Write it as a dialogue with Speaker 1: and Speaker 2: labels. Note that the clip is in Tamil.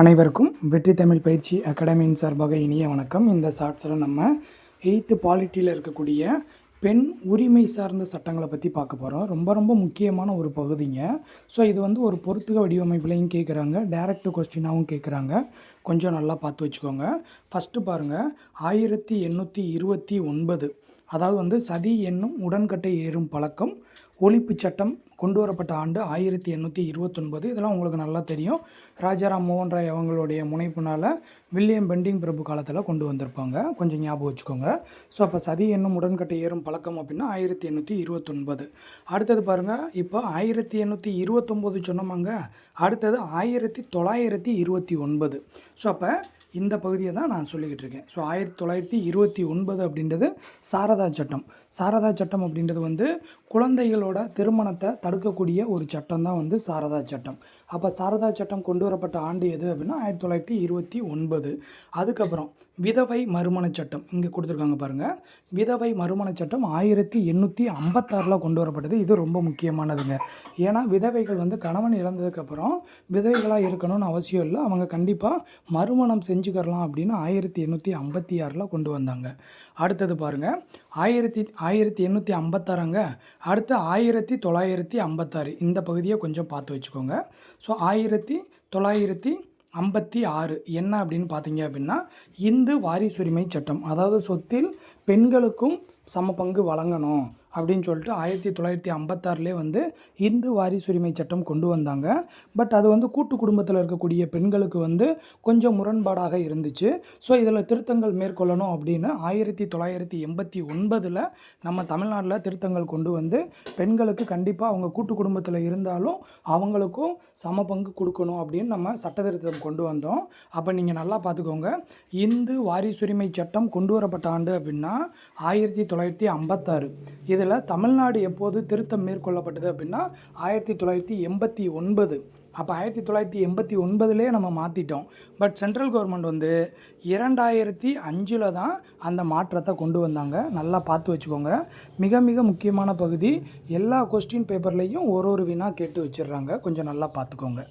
Speaker 1: அனைவருக்கும் வெற்றி தமிழ் பயிற்சி அகாடமியின் சார்பாக இனிய வணக்கம். இந்த ஷார்ட்ஸில் நம்ம எயித்து பாலிட்டியில் இருக்கக்கூடிய பெண் உரிமை சார்ந்த சட்டங்களை பற்றி பார்க்க போகிறோம் ரொம்ப ரொம்ப முக்கியமான ஒரு பகுதிங்க. ஸோ இது வந்து ஒரு பொறுத்துக வடிவமைப்புலையும் கேட்குறாங்க டைரக்ட் கொஸ்டினாகவும் கேட்குறாங்க கொஞ்சம் நல்லா பார்த்து வச்சுக்கோங்க. ஃபஸ்ட்டு பாருங்கள் ஆயிரத்தி எண்ணூற்றி இருபத்தி ஒன்பது அதாவது வந்து சதி என்னும் உடன்கட்டை ஏறும் பழக்கம் ஒழிப்பு சட்டம் கொண்டு வரப்பட்ட ஆண்டு ஆயிரத்தி எண்ணூற்றி இருபத்தொன்பது. இதெல்லாம் உங்களுக்கு நல்லா தெரியும். ராஜாராம் மோகன் ராய் அவங்களுடைய முனைப்புனால் வில்லியம் பெண்டிங் பிரபு காலத்தில் கொண்டு வந்திருப்பாங்க. கொஞ்சம் ஞாபகம் வச்சுக்கோங்க. ஸோ அப்போ சதி என்னும் உடன்கட்டை ஏறும் பழக்கம் அப்படின்னா ஆயிரத்தி எண்ணூற்றி இருபத்தொன்பது. அடுத்தது பாருங்கள் இப்போ ஆயிரத்தி எண்ணூற்றி இருபத்தொம்போது சொன்னோமாங்க. அடுத்தது ஆயிரத்தி தொள்ளாயிரத்தி இருபத்தி ஒன்பது. ஸோ அப்போ இந்த பகுதியை தான் நான் சொல்லிக்கிட்டு இருக்கேன். ஸோ ஆயிரத்தி தொள்ளாயிரத்தி இருபத்தி ஒன்பது அப்படின்றது சாரதா சட்டம். சாரதா சட்டம் அப்படின்றது வந்து குழந்தைகளோட திருமணத்தை தடுக்கக்கூடிய ஒரு சட்டம் தான் வந்து சாரதா சட்டம். அப்போ சாரதா சட்டம் கொண்டு வரப்பட்ட ஆண்டு எது அப்படின்னா ஆயிரத்தி தொள்ளாயிரத்தி இருபத்தி ஒன்பது. அதுக்கப்புறம் விதவை மறுமண சட்டம் இங்கே கொடுத்துருக்காங்க பாருங்கள் விதவை மறுமண சட்டம் ஆயிரத்தி எண்ணூற்றி ஐம்பத்தாறில் கொண்டு வரப்பட்டது. இது ரொம்ப முக்கியமானதுங்க. ஏன்னா விதவைகள் வந்து கணவன் இழந்ததுக்கப்புறம் விதவைகளாக இருக்கணும்னு அவசியம் இல்லை. அவங்க கண்டிப்பாக மறுமணம் செஞ்சு புரிஞ்சுக்கரலாம் அப்படின்னு ஆயிரத்தி எண்ணூற்றி ஐம்பத்தி ஆறில் கொண்டு வந்தாங்க. அடுத்தது பாருங்கள் ஆயிரத்தி ஆயிரத்தி எண்ணூற்றி ஐம்பத்தாறுங்க. அடுத்து ஆயிரத்தி தொள்ளாயிரத்தி ஐம்பத்தாறு. இந்த பகுதியை கொஞ்சம் பார்த்து வச்சுக்கோங்க. ஸோ ஆயிரத்தி தொள்ளாயிரத்தி ஐம்பத்தி ஆறு என்ன அப்படின்னு பார்த்தீங்க அப்படின்னா இந்து வாரிசுரிமை சட்டம். அதாவது சொத்தில் பெண்களுக்கும் சம பங்கு வழங்கணும். அப்படின்னு சொல்லிட்டு ஆயிரத்தி தொள்ளாயிரத்தி ஐம்பத்தாறுலேயே வந்து இந்து வாரிசுரிமை சட்டம் கொண்டு வந்தாங்க. பட் அது வந்து கூட்டு குடும்பத்தில் இருக்கக்கூடிய பெண்களுக்கு வந்து கொஞ்சம் முரண்பாடாக இருந்துச்சு. ஸோ இதில் திருத்தங்கள் மேற்கொள்ளணும் அப்படின்னு ஆயிரத்தி தொள்ளாயிரத்தி எண்பத்தி ஒன்பதில் நம்ம தமிழ்நாட்டில் திருத்தங்கள் கொண்டு வந்து பெண்களுக்கு கண்டிப்பாக அவங்க கூட்டு குடும்பத்தில் இருந்தாலும் அவங்களுக்கும் சம பங்கு கொடுக்கணும் அப்படின்னு நம்ம சட்ட திருத்தம் கொண்டு வந்தோம். அப்போ நீங்கள் நல்லா பார்த்துக்கோங்க இந்து வாரிசுரிமை சட்டம் கொண்டு வரப்பட்ட ஆண்டு அப்படின்னா ஆயிரத்தி தொள்ளாயிரத்தி ஐம்பத்தாறு. இதில் தமிழ்நாடு எப்போது திருத்தம் மேற்கொள்ளப்பட்டது அப்படின்னா ஆயிரத்தி தொள்ளாயிரத்தி எண்பத்தி ஒன்பது. அப்போ ஆயிரத்தி தொள்ளாயிரத்தி எண்பத்தி ஒன்பதுலேயே நம்ம மாற்றிட்டோம் பட் சென்ட்ரல் கவர்மெண்ட் வந்து இரண்டாயிரத்தி அஞ்சில் தான் அந்த மாற்றத்தை கொண்டு வந்தாங்க. நல்லா பார்த்து வச்சுக்கோங்க. மிக மிக முக்கியமான பகுதி எல்லா கொஸ்டின் பேப்பர்லேயும் ஒரு ஒரு வினா கேட்டு வச்சிடுறாங்க. கொஞ்சம் நல்லா பார்த்துக்கோங்க.